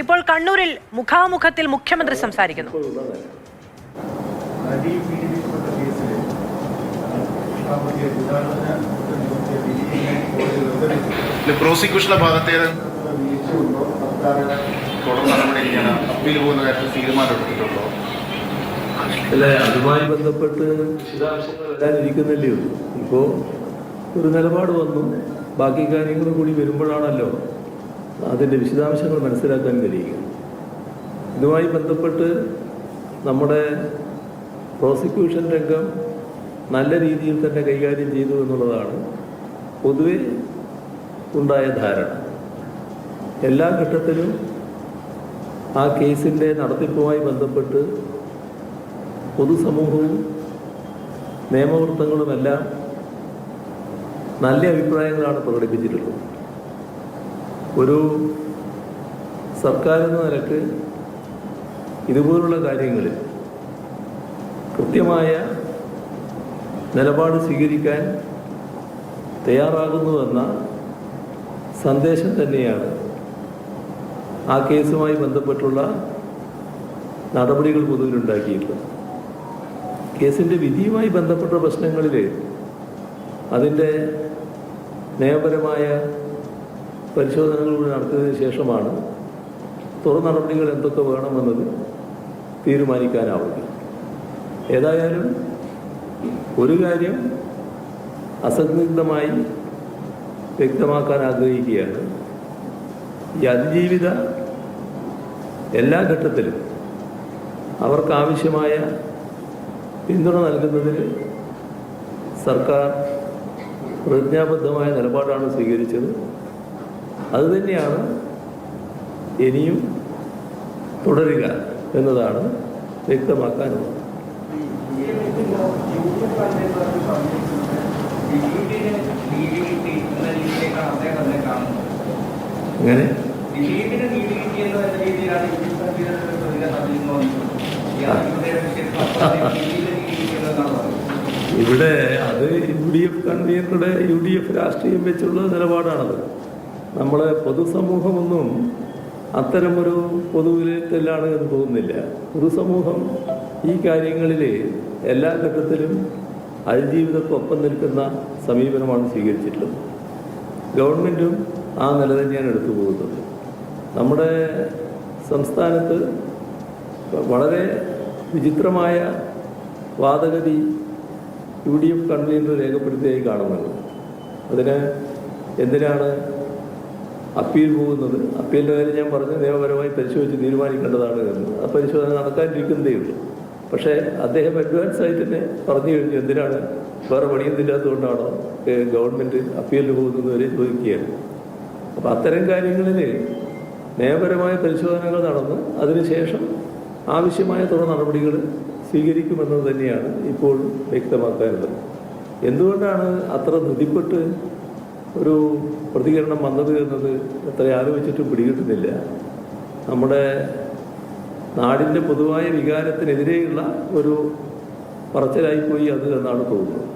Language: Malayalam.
ഇപ്പോൾ കണ്ണൂരിൽ മുഖാമുഖത്തിൽ മുഖ്യമന്ത്രി സംസാരിക്കുന്നു. പ്രോസിക്യൂഷന്റെ നടപടിയാണ് അപ്പീൽ പോകുന്ന കാര്യത്തിൽ തീരുമാനമെടുത്തിട്ടുണ്ടോ? അല്ല അതുമായി ബന്ധപ്പെട്ട് വിശദാംശങ്ങൾ വരാനിരിക്കുന്നില്ലേ ഉള്ളൂ. ഇപ്പോൾ ഒരു നിലപാട് വന്നു. ബാക്കി കാര്യങ്ങൾ കൂടി വരുമ്പോഴാണല്ലോ അതിന്റെ വിശദാംശങ്ങൾ മനസ്സിലാക്കാൻ കഴിയുക. ഇതുമായി ബന്ധപ്പെട്ട് നമ്മുടെ പ്രോസിക്യൂഷൻ രംഗം നല്ല രീതിയിൽ തന്നെ കൈകാര്യം ചെയ്തു എന്നുള്ളതാണ് പൊതുവെ ഉണ്ടായ ധാരണ. എല്ലാ ഘട്ടത്തിലും ആ കേസിന്റെ നടത്തിപ്പുമായി ബന്ധപ്പെട്ട് പൊതുസമൂഹവും നിയമവൃത്തങ്ങളുമെല്ലാം നല്ല അഭിപ്രായങ്ങളാണ് പ്രകടിപ്പിച്ചിട്ടുള്ളത്. ഒരു സർക്കാർ എന്ന നിലയ്ക്ക് ഇതുപോലുള്ള കാര്യങ്ങളിൽ കൃത്യമായ നിലപാട് സ്വീകരിക്കാൻ തയ്യാറാകുന്നുവെന്ന സന്ദേശം തന്നെയാണ് ആ കേസുമായി ബന്ധപ്പെട്ടുള്ള നടപടികൾ പൊതുവിലുണ്ടാക്കിയിട്ടുള്ളത്. കേസിന്റെ വിധിയുമായി ബന്ധപ്പെട്ട പ്രശ്നങ്ങളിൽ അതിന്റെ നിയമപരമായ പരിശോധനകൾ നടത്തിയതിന് ശേഷമാണ് തുടർ നടപടികൾ എന്തൊക്കെ വേണമെന്നത് തീരുമാനിക്കാനാവുക ഏതായാലും ഒരു കാര്യം അസന്നിഗ്ധമായി വ്യക്തമാക്കാൻ ആഗ്രഹിക്കുകയാണ്. ഈ അതിജീവിത എല്ലാ ഘട്ടത്തിലും അവർക്കാവശ്യമായ പിന്തുണ നൽകുന്നതിൽ സർക്കാർ പ്രതിജ്ഞാബദ്ധമായ നിലപാടാണ് സ്വീകരിച്ചത്. അതുതന്നെയാണ് ഇനിയും തുടരുക എന്നതാണ് വ്യക്തമാക്കാനുള്ളത്. ഇവിടെ അത് യു ഡി എഫ് കൺവീനറുടെ യു ഡി എഫ് രാഷ്ട്രീയം വെച്ചുള്ള നിലപാടാണത്. നമ്മളെ പൊതുസമൂഹമൊന്നും അത്തരമൊരു പൊതുവിലത്തിലാണ് എന്ന് തോന്നുന്നില്ല. പൊതുസമൂഹം ഈ കാര്യങ്ങളിൽ എല്ലാ ഘട്ടത്തിലും അതിജീവിതക്കൊപ്പം നിൽക്കുന്ന സമീപനമാണ് സ്വീകരിച്ചിട്ടുള്ളത്. ഗവൺമെന്റും ആ നില തന്നെയാണ് എടുത്തു പോകുന്നത്. നമ്മുടെ സംസ്ഥാനത്ത് വളരെ വിചിത്രമായ വാദഗതി യു ഡി എഫ് കൺവീനർ രേഖപ്പെടുത്തിയായി കാണുന്നുണ്ട് അതിന് എന്തിനാണ് അപ്പീൽ പോകുന്നത്. അപ്പീലിന്റെ കാര്യം ഞാൻ പറഞ്ഞു നിയമപരമായി പരിശോധിച്ച് തീരുമാനിക്കേണ്ടതാണ് എന്ന്. ആ പരിശോധന നടക്കാനിരിക്കുന്നതേ ഉള്ളൂ. പക്ഷേ അദ്ദേഹം അഡ്വാൻസ് ആയി തന്നെ പറഞ്ഞു കഴിഞ്ഞു എന്തിനാണ്? വേറെ പണിയൊന്നുമില്ലാത്തതുകൊണ്ടാണോ ഏഹ്, ഗവൺമെന്റ് അപ്പീലിന് പോകുന്നത് വരെ ചോദിക്കുകയാണ്. അപ്പോൾ അത്തരം കാര്യങ്ങളിൽ നിയമപരമായ പരിശോധനകൾ നടന്ന്. അതിനുശേഷം ആവശ്യമായ തുടർ നടപടികൾ സ്വീകരിക്കുമെന്നത് തന്നെയാണ് ഇപ്പോൾ വ്യക്തമാക്കാനുള്ളത്. എന്തുകൊണ്ടാണ് അത്ര ധൃതിപ്പെട്ട് ഒരു പ്രതികരണം വന്നത് എന്നത് എത്ര ആലോചിച്ചിട്ടും പിടികിട്ടുന്നില്ല. നമ്മുടെ നാടിന്റെ പൊതുവായ വികാരത്തിനെതിരെയുള്ള ഒരു പറച്ചിലായിപ്പോയി അത് എന്നാണ് തോന്നുന്നത്.